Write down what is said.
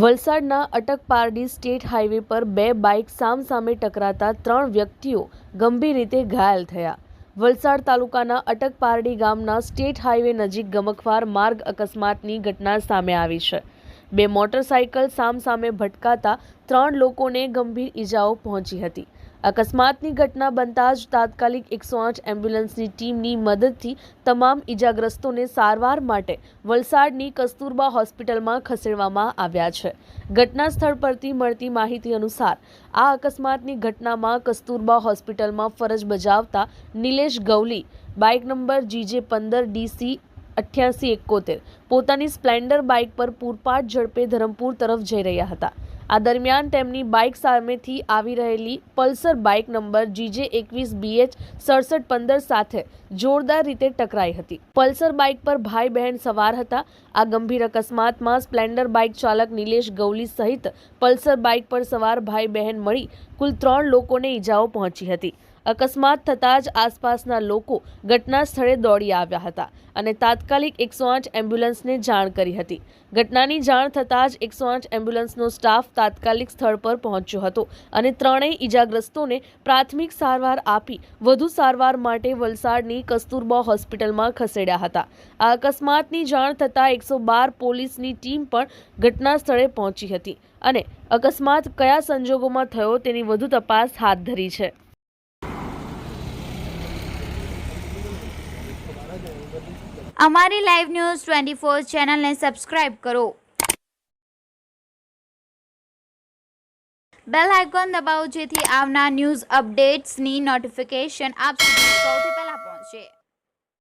વલસાડના અટકપારડી state highway પર બે બાઇક સામસામે ટકરાતા ત્રણ વ્યક્તિઓ ગંભીર રીતે ઘાયલ થયા. વલસાડ તાલુકાના અટકપારડી ગામના સ્ટેટ હાઈવે નજીક ગમખવાર માર્ગ અકસ્માતની ઘટના સામે આવી છે. બે મોટરસાયકલ સામસામે ભટકાતા ત્રણ લોકોને ગંભીર ઈજાઓ પહોંચી હતી. અકસ્માતની ઘટના બનતા જ તાત્કાલિક એકસો આઠ એમ્બ્યુલન્સની ટીમની મદદથી તમામ ઈજાગ્રસ્તોને સારવાર માટે વલસાડની કસ્તુરબા હોસ્પિટલમાં ખસેડવામાં આવ્યા છે. ઘટના સ્થળ પરથી મળતી માહિતી અનુસાર, આ અકસ્માતની ઘટનામાં કસ્તુરબા હોસ્પિટલમાં ફરજ બજાવતા Nilesh Gauli, bike number GJ પંદર ડીસી અઠ્યાસી એકોતેર. પોતાની સ્પ્લેન્ડર બાઇક પર પૂરપાટ ઝડપે ધરમપુર તરફ જઈ રહ્યા હતા. આ દરમિયાન તેમની બાઇક સામેથી આવી રહેલી પલ્સર બાઇક નંબર જીજે એકવીસ બીએચ સડસઠ પંદર સાથે જોરદાર રીતે ટકરાઈ હતી. પલ્સર બાઇક પર ભાઈ બહેન સવાર હતા. આ ગંભીર અકસ્માતમાં સ્પ્લેન્ડર બાઇક ચાલક નિલેશ ગૌલી સહિત પલ્સર બાઇક પર સવાર ભાઈ બહેન મળી કુલ ત્રણ લોકોને ઈજાઓ પહોંચી હતી. અકસ્માત થતાં જ આસપાસના લોકો ઘટના સ્થળે દોડી આવ્યા હતા અને તાત્કાલિક એકસો આઠ એમ્બ્યુલન્સને જાણ કરી હતી. ઘટનાની જાણ થતાં જ એકસો આઠ એમ્બ્યુલન્સનો સ્ટાફ તાત્કાલિક સ્થળ પર પહોંચ્યો હતો અને ત્રણેય ઈજાગ્રસ્તોને પ્રાથમિક સારવાર આપી વધુ સારવાર માટે વલસાડની કસ્તુરબા હોસ્પિટલમાં ખસેડ્યા હતા. આ અકસ્માતની જાણ થતાં એકસો બાર પોલીસની ટીમ પણ ઘટના સ્થળે પહોંચી હતી અને અકસ્માત કયા સંજોગોમાં થયો તેની વધુ તપાસ હાથ ધરી છે. અમારી લાઈવ ન્યૂઝ ટ્વેન્ટી ફોર ચેનલને સબસ્ક્રાઇબ કરો. બેલ આઇકોન દબાવો જેથી આવનાર ન્યૂઝ અપડેટ્સની નોટિફિકેશન આપ સૌથી પહેલા પહોંચે